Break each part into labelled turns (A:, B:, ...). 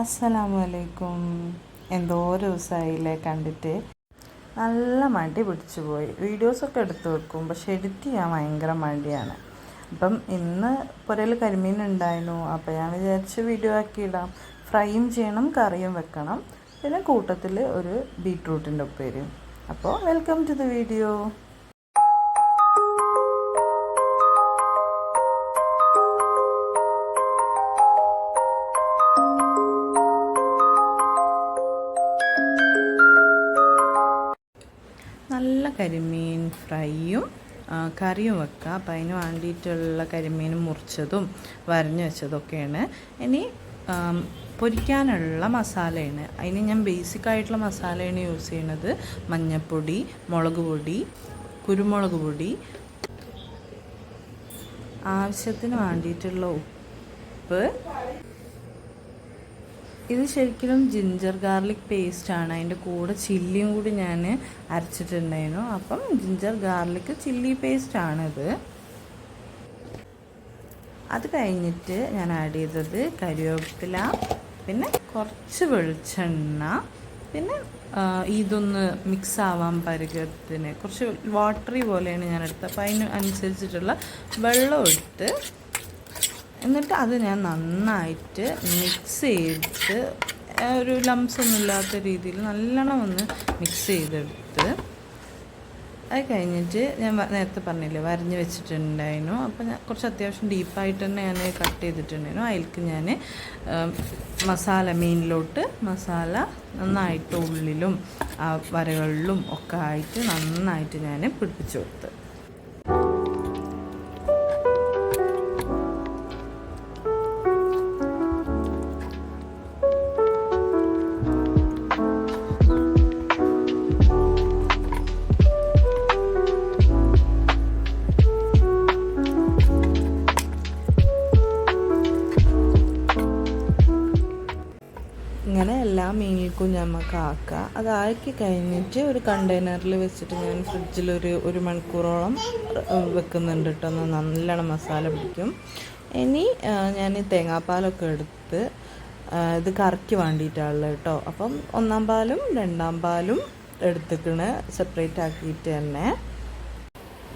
A: അസ്സലാമു അലൈക്കും എന്തോ ദിവസമായില്ലേ കണ്ടിട്ട്. നല്ല മടി പിടിച്ചു പോയി. വീഡിയോസൊക്കെ എടുത്തു വെക്കും. പക്ഷെ എഡിറ്റ് ചെയ്യാൻ ഭയങ്കര മടിയാണ്. അപ്പം ഇന്ന് പുരയിൽ കരിമീൻ ഉണ്ടായിരുന്നു. അപ്പോൾ ഞാൻ വിചാരിച്ച് വീഡിയോ ആക്കിയിടാം ഫ്രൈയും ചെയ്യണം കറിയും വെക്കണം. പിന്നെ കൂട്ടത്തിൽ ഒരു ബീട്രൂട്ടിന്റെ ഉപ്പേരിയും. അപ്പോൾ വെൽക്കം ടു ദ വീഡിയോ. കരിമീൻ ഫ്രൈയും കറിയും വെക്കുക അപ്പം അതിന് വേണ്ടിയിട്ടുള്ള കരിമീൻ മുറിച്ചതും വരഞ്ഞു വെച്ചതൊക്കെയാണ്. ഇനി പൊരിക്കാനുള്ള മസാലയാണ്. അതിന് ഞാൻ ബേസിക് ആയിട്ടുള്ള മസാലയാണ് യൂസ് ചെയ്യുന്നത് മഞ്ഞൾപ്പൊടി മുളക് പൊടി കുരുമുളക് പൊടി. ആവശ്യത്തിന് വേണ്ടിയിട്ടുള്ള ഉപ്പ്. ഇത് ശരിക്കും ജിഞ്ചർ ഗാർലിക് പേസ്റ്റ് ആണ്. അതിന്റെ കൂടെ ചില്ലിയും കൂടി ഞാൻ അരച്ചിട്ടുണ്ടായിരുന്നു. അപ്പം ജിഞ്ചർ ഗാർലിക് ചില്ലി പേസ്റ്റ് ആണിത്. അത് കഴിഞ്ഞിട്ട് ഞാൻ ആഡ് ചെയ്തത് കരിവേപ്പില പിന്നെ കുറച്ച് വെളിച്ചെണ്ണ പിന്നെ ഇതൊന്ന് മിക്സ് ആവാൻ പരുകത്തിന് കുറച്ച് വാട്ടറി പോലെയാണ് ഞാൻ എടുത്തത്. അപ്പോൾ അതിന് അനുസരിച്ചിട്ടുള്ള വെള്ളം എടുത്ത് എന്നിട്ട് അത് ഞാൻ നന്നായിട്ട് മിക്സ് ചെയ്തിട്ട് ഒരു ലംസ് ഒന്നും ഇല്ലാത്ത രീതിയിൽ നല്ലോണം ഒന്ന് മിക്സ് ചെയ്തെടുത്ത് അത് കഴിഞ്ഞിട്ട് ഞാൻ നേരത്തെ പറഞ്ഞില്ലേ വരഞ്ഞ് വെച്ചിട്ടുണ്ടായിരുന്നു. അപ്പോൾ ഞാൻ കുറച്ച് അത്യാവശ്യം ഡീപ്പായിട്ട് തന്നെ ഞാൻ കട്ട് ചെയ്തിട്ടുണ്ടായിരുന്നു. അതിലേക്ക് ഞാൻ മസാല മീനിലോട്ട് മസാല നന്നായിട്ട് ഉള്ളിലും വരകളിലും ഒക്കെ ആയിട്ട് നന്നായിട്ട് ഞാൻ പിടിപ്പിച്ചു കൊടുത്ത്. എല്ലാ മീനിൽക്കും നമുക്ക് ആക്കാം. അത് ആക്കി കഴിഞ്ഞിട്ട് ഒരു കണ്ടെയ്നറിൽ വെച്ചിട്ട് ഞാൻ ഫ്രിഡ്ജിൽ ഒരു ഒരു മണിക്കൂറോളം വെക്കുന്നുണ്ട് കേട്ടോ നല്ലോണം മസാല പിടിക്കും. ഇനി ഞാൻ ഞാൻ തേങ്ങാപ്പാലൊക്കെ എടുത്ത് ഇത് കറിക്ക് വേണ്ടിയിട്ടാണുള്ളത് കേട്ടോ അപ്പം ഒന്നാം പാലും രണ്ടാം പാലും എടുത്തിക്കണ്. സെപ്പറേറ്റ് ആക്കിയിട്ട് തന്നെ.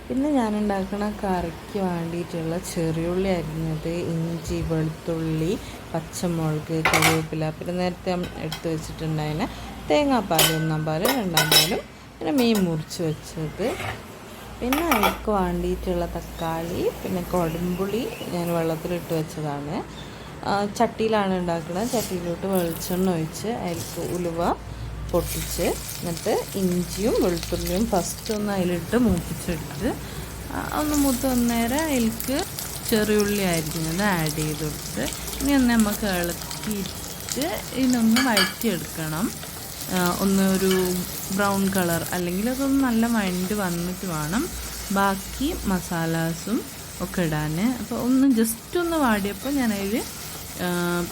A: പിന്നെ ഞാൻ ഉണ്ടാക്കുന്ന കറിക്ക് വേണ്ടിയിട്ടുള്ള ചെറിയുള്ളി അരിഞ്ഞത് ഇഞ്ചി വെളുത്തുള്ളി പച്ചമുളക് കറിവേപ്പില പിന്നെ നേരത്തെ എടുത്ത് വെച്ചിട്ടുണ്ടായിന് തേങ്ങാപ്പാൽ ഒന്നാം പാലും രണ്ടാം പാലും പിന്നെ മീൻ മുറിച്ച് വെച്ചത്. പിന്നെ അതിലേക്ക് വേണ്ടിയിട്ടുള്ള തക്കാളി പിന്നെ കൊടമ്പുളി ഞാൻ വെള്ളത്തിലിട്ട് വെച്ചതാണ്. ചട്ടിയിലാണ് ഉണ്ടാക്കുന്നത് ചട്ടിയിലോട്ട് വെളിച്ചെണ്ണ ഒഴിച്ച് അതിലേക്ക് ഉലുവ പൊട്ടിച്ച് എന്നിട്ട് ഇഞ്ചിയും വെളുത്തുള്ളിയും ഫസ്റ്റ് ഒന്ന് അതിലിട്ട് മൂപ്പിച്ചെടുത്ത് ഒന്ന് മൂത്ത് വന്നേരം അതിലേക്ക് ചെറിയുള്ളി അത് ആഡ് ചെയ്ത് കൊടുത്ത് ഇനി ഒന്ന് നമുക്ക് ഇളക്കിയിട്ട് ഇതിനൊന്ന് വഴറ്റിയെടുക്കണം. ഒന്ന് ഒരു ബ്രൗൺ കളർ അല്ലെങ്കിൽ അതൊന്ന് നല്ല മൈൻഡ് വന്നിട്ട് വേണം. ബാക്കി മസാലാസും ഒക്കെ ഇടാൻ അപ്പോൾ ഒന്ന് ജസ്റ്റ് ഒന്ന് വാടിയപ്പോൾ ഞാനതിൽ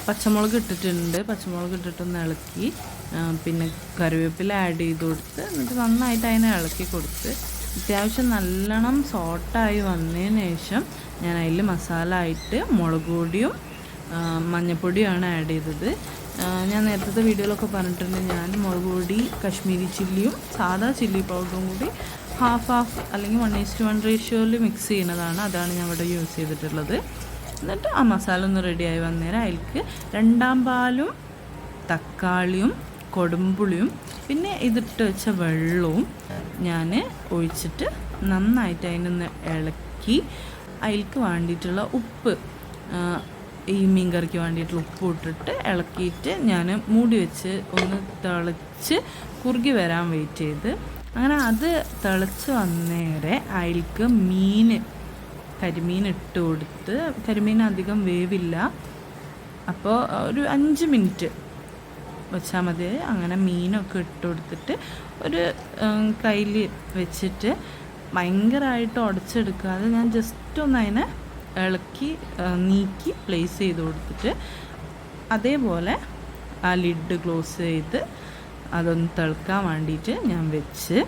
A: പച്ചമുളക് ഇട്ടിട്ടുണ്ട്. പച്ചമുളക് ഇട്ടിട്ടൊന്ന് ഇളക്കി. പിന്നെ കറിവേപ്പില ആഡ് ചെയ്ത് കൊടുത്ത് എന്നിട്ട് നന്നായിട്ട് അതിനെ ഇളക്കി കൊടുത്ത് അത്യാവശ്യം നല്ലോണം സോട്ടായി വന്നതിന് ശേഷം ഞാൻ അതിൽ മസാല ആയിട്ട് മുളക് പൊടിയും മഞ്ഞപ്പൊടിയുമാണ് ആഡ് ചെയ്തത്. ഞാൻ നേരത്തെ വീഡിയോയിലൊക്കെ പറഞ്ഞിട്ടുണ്ട് ഞാൻ മുളക് പൊടി കശ്മീരി ചില്ലിയും സാധാ ചില്ലി പൗഡറും കൂടി ഹാഫ് ഹാഫ് അല്ലെങ്കിൽ വൺ ഈസ്റ്റ് വൺ റേഷ്യോയിൽ മിക്സ് ചെയ്യുന്നതാണ്. അതാണ് ഞാൻ ഇവിടെ യൂസ് ചെയ്തിട്ടുള്ളത്. എന്നിട്ട് ആ മസാല ഒന്ന് റെഡിയായി വന്നേരം അതിലേക്ക് രണ്ടാം പാലും തക്കാളിയും കൊടുമ്പുളിയും പിന്നെ ഇതിട്ട് വെച്ച വെള്ളവും ഞാൻ ഒഴിച്ചിട്ട് നന്നായിട്ട് അതിനൊന്ന് ഇളക്കി അതിലേക്ക് വേണ്ടിയിട്ടുള്ള ഉപ്പ് ഈ മീൻ കറിക്ക് വേണ്ടിയിട്ടുള്ള ഉപ്പ് ഇട്ടിട്ട് ഇളക്കിയിട്ട് ഞാൻ മൂടി വെച്ച് ഒന്ന് തിളച്ച് കുറുകി വരാൻ വെയിറ്റ് ചെയ്ത്. അങ്ങനെ അത് തിളച്ച് വന്നേരെ അതിലേക്ക് മീൻ കരിമീൻ ഇട്ട് കൊടുത്ത് കരിമീൻ അധികം വേവില്ല അപ്പോൾ ഒരു അഞ്ച് മിനിറ്റ് വെച്ചാൽ മതി. അങ്ങനെ മീനൊക്കെ ഇട്ട് കൊടുത്തിട്ട് ഒരു കയ്യിൽ വെച്ചിട്ട് ഭയങ്കരമായിട്ട് ഉടച്ചെടുക്കാതെ ഞാൻ ജസ്റ്റ് ഒന്ന് അതിനെ ഇളക്കി നീക്കി പ്ലേസ് ചെയ്ത് കൊടുത്തിട്ട് അതേപോലെ ആ ലിഡ് ക്ലോസ് ചെയ്ത് അതൊന്ന് തിളക്കാൻ വേണ്ടിയിട്ട് ഞാൻ വെച്ച്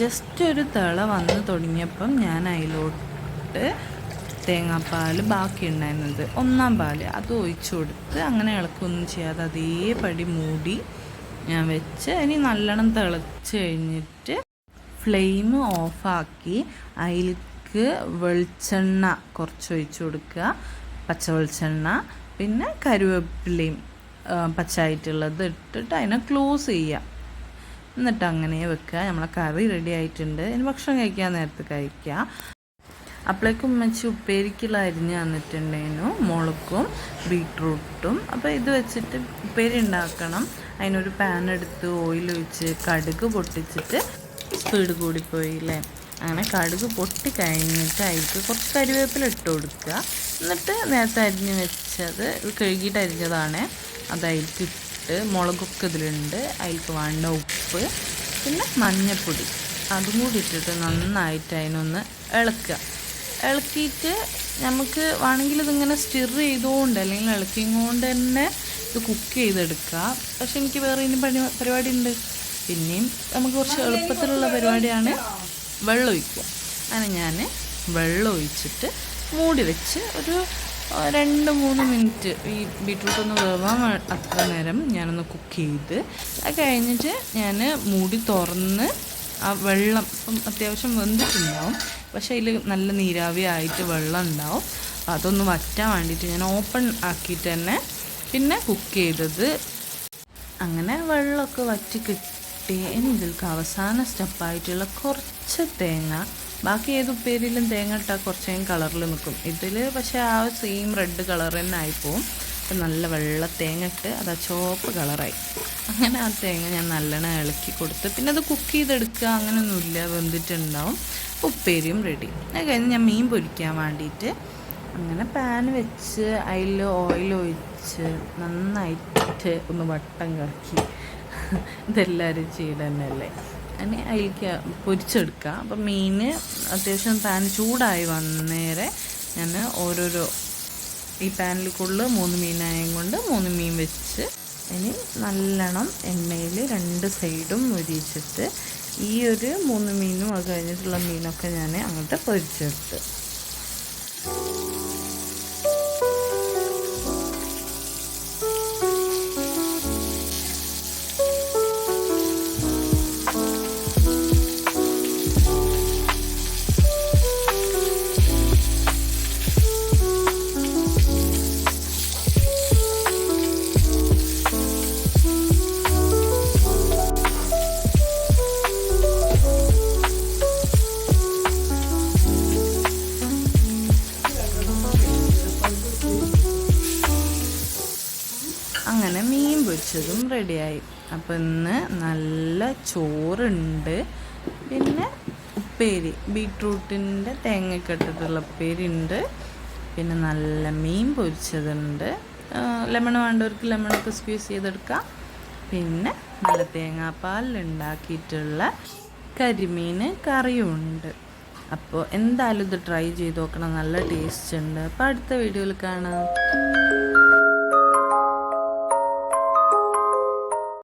A: ജസ്റ്റ് ഒരു തിള വന്ന് തുടങ്ങിയപ്പം ഞാൻ അതിലോട്ട് തേങ്ങാപ്പാൽ ബാക്കി ഉണ്ടായിരുന്നത് ഒന്നാം പാൽ അത് ഒഴിച്ചു കൊടുത്ത് അങ്ങനെ ഇളക്കൊന്നും ചെയ്യാതെ അതേപടി മൂടി ഞാൻ വെച്ച് ഇനി നല്ലോണം തിളച്ച് കഴിഞ്ഞിട്ട് ഫ്ലെയിം ഓഫാക്കി അതിലേക്ക് വെളിച്ചെണ്ണ കുറച്ച് ഒഴിച്ചു കൊടുക്കുക. പച്ച വെളിച്ചെണ്ണ. പിന്നെ കരുവേപ്പിലയും പച്ചയായിട്ടുള്ളത് ഇട്ടിട്ട് അതിനെ ക്ലോസ് ചെയ്യുക. എന്നിട്ട് അങ്ങനെ വെക്കുക. നമ്മളെ കറി റെഡി ആയിട്ടുണ്ട്. ഇനി ഭക്ഷണം കഴിക്കാൻ നേരത്തെ കഴിക്കുക അപ്പോഴേക്കും ഉമ്മച്ചി ഉപ്പേരിക്കുള്ള അരിഞ്ഞ് തന്നിട്ടുണ്ടായിരുന്നു. മുളകും ബീട്രൂട്ടും. അപ്പോൾ ഇത് വെച്ചിട്ട് ഉപ്പേരി ഉണ്ടാക്കണം. അതിനൊരു പാൻ എടുത്ത് ഓയിൽ ഒഴിച്ച് കടുക് പൊട്ടിച്ചിട്ട് സ്പീഡ് കൂടിപ്പോയില്ലേ അങ്ങനെ കടുക് പൊട്ടി കഴിഞ്ഞിട്ട് അതിലേക്ക് കുറച്ച് കരിവേപ്പില ഇട്ട് കൊടുക്കുക. എന്നിട്ട് നേരത്തെ അരിഞ്ഞ് വെച്ചത് കഴുകിയിട്ട് അരിഞ്ഞതാണ്. അത് അതിലേക്ക് ഇട്ട് മുളകൊക്കെ ഇതിലുണ്ട്. അതിലേക്ക് വേണ്ട ഉപ്പ് പിന്നെ മഞ്ഞൾപ്പൊടി അതും കൂടി ഇട്ടിട്ട് നന്നായിട്ട് അതിനൊന്ന് ഇളക്കുക. ഇളക്കിയിട്ട് നമുക്ക് വേണമെങ്കിൽ ഇതിങ്ങനെ സ്റ്റിർ ചെയ്തുകൊണ്ട് അല്ലെങ്കിൽ ഇളക്കിയും കൊണ്ട് തന്നെ ഇത് കുക്ക് ചെയ്തെടുക്കുക. പക്ഷെ എനിക്ക് വേറെ ഇനി പണി പരിപാടി ഉണ്ട്. പിന്നെയും നമുക്ക് കുറച്ച് എളുപ്പത്തിലുള്ള പരിപാടിയാണ് വെള്ളം ഒഴിക്കുക അങ്ങനെ ഞാൻ വെള്ളം ഒഴിച്ചിട്ട് മൂടി വെച്ച് ഒരു രണ്ട് മൂന്ന് മിനിറ്റ് ഈ ബീട്രൂട്ട് ഒന്ന് വേവാൻ അത്ര നേരം ഞാനൊന്ന് കുക്ക് ചെയ്ത് അത് കഴിഞ്ഞിട്ട് ഞാൻ മൂടി തുറന്ന് ആ വെള്ളം ഇപ്പം അത്യാവശ്യം വെന്തിട്ടുണ്ടാവും പക്ഷേ അതിൽ നല്ല നീരാവി ആയിട്ട് വെള്ളം ഉണ്ടാവും. അതൊന്ന് വറ്റാൻ വേണ്ടിയിട്ട് ഞാൻ ഓപ്പൺ ആക്കിയിട്ട് തന്നെ പിന്നെ കുക്ക് ചെയ്തത്. അങ്ങനെ വെള്ളമൊക്കെ വറ്റി കിട്ടി ഇനി ഇതിൽക്ക് അവസാന സ്റ്റെപ്പായിട്ടുള്ള കുറച്ച് തേങ്ങ ബാക്കി ഏത് ഉപ്പേരിയിലും തേങ്ങ ഇട്ടാൽ കുറച്ചേം കളറിൽ നിൽക്കും ഇതിൽ പക്ഷേ ആ സെയിം റെഡ് കളർ തന്നെ ആയിപ്പോവും അപ്പം നല്ല വെള്ള തേങ്ങ ഇട്ട് അത് ആ ചുവപ്പ് കളറായി അങ്ങനെ ആ തേങ്ങ ഞാൻ നല്ലോണം ഇളക്കി കൊടുത്ത് പിന്നെ അത് കുക്ക് ചെയ്തെടുക്കുക അങ്ങനെയൊന്നുമില്ല വെന്തിട്ടുണ്ടാവും. ഉപ്പേരിയും റെഡി അത് കഴിഞ്ഞ് ഞാൻ മീൻ പൊരിക്കാൻ വേണ്ടിയിട്ട് അങ്ങനെ പാൻ വെച്ച് അതിൽ ഓയിൽ ഒഴിച്ച് നന്നായിട്ട് ഒന്ന് വട്ടം കറക്കി. ഇതെല്ലാവരും ചെയ്ത് അങ്ങനെ അതിലേക്ക് പൊരിച്ചെടുക്കുക. അപ്പം മീൻ അത്യാവശ്യം പാൻ ചൂടായി വന്നേരെ ഞാൻ ഓരോരോ ഈ പാനിൽക്കുള്ള മൂന്ന് മീനായും കൊണ്ട് മൂന്ന് മീൻ വെച്ച് ഇനി നല്ലോണം എണ്ണയിൽ രണ്ട് സൈഡും മുരിച്ചിട്ട് ഈ ഒരു മൂന്ന് മീനും അത് കഴിഞ്ഞിട്ടുള്ള മീനൊക്കെ ഞാൻ അങ്ങോട്ട് പൊരിച്ചെടുത്ത്. അങ്ങനെ മീൻ പൊരിച്ചതും റെഡിയായി അപ്പം ഇന്ന് നല്ല ചോറുണ്ട്. പിന്നെ ഉപ്പേരി. ബീട്രൂട്ടിന്റെ തേങ്ങയൊക്കെ ഇട്ടിട്ടുള്ള ഉപ്പേരി ഉണ്ട് പിന്നെ നല്ല മീൻ പൊരിച്ചതുണ്ട്. ലെമൺ വേണ്ടവർക്ക് ലെമണൊക്കെ സ്ക്വീസ് ചെയ്തെടുക്കാം. പിന്നെ നല്ല തേങ്ങാപ്പാലുണ്ടാക്കിയിട്ടുള്ള കരിമീൻ കറിയും ഉണ്ട്. അപ്പോൾ എന്തായാലും ഇത് ട്രൈ ചെയ്ത് നോക്കണം. നല്ല ടേസ്റ്റ് ഉണ്ട്. അപ്പോൾ അടുത്ത വീഡിയോയിൽ കാണാം.